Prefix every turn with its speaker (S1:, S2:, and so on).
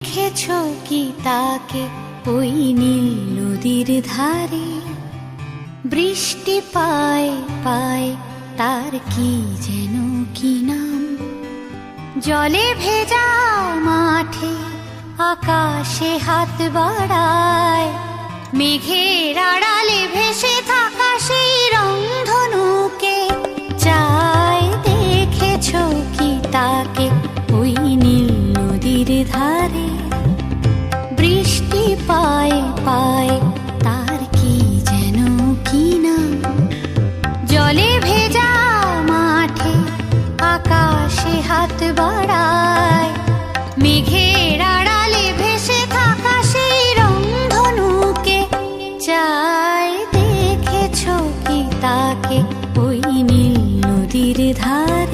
S1: দেখেছ কি তাকে ওই নীল নদীর ধারে? বৃষ্টি পায় পায়, তার কি যেন কি নাম? জলে ভেজা মাঠে আকাশে হাত বাড়ায়, মেঘের আড়ালে ভেসে থাকা সেই রংধনুকে চায়। দেখেছ কি তাকে ওই নীল ধারে বৃষ্টি পায় পায়, তার কি যেন কি নাম? জলে ভেজা মাঠে আকাশে হাত বাড়ায়, মেঘের আড়ালে ভেসে দেখেছ কি তাকে? নদীর ধার